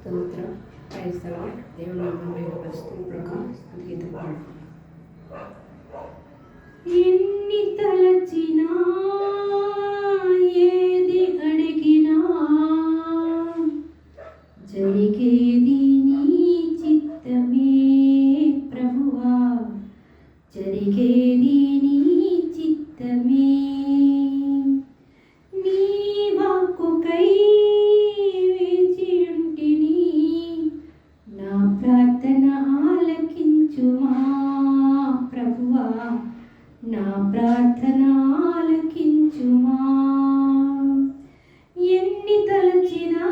స్తోత్రం. క్రైస్తవ దేవుడు మహిమపరుస్తూ ప్రకారం గీత పాడు ఎన్ని తలచినా ఏది అడిగినా జరిగేది నీ చిత్తమే ప్రభువా. జరిగేది నీ చిత్తమే తలచినా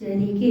ജനിക്കേ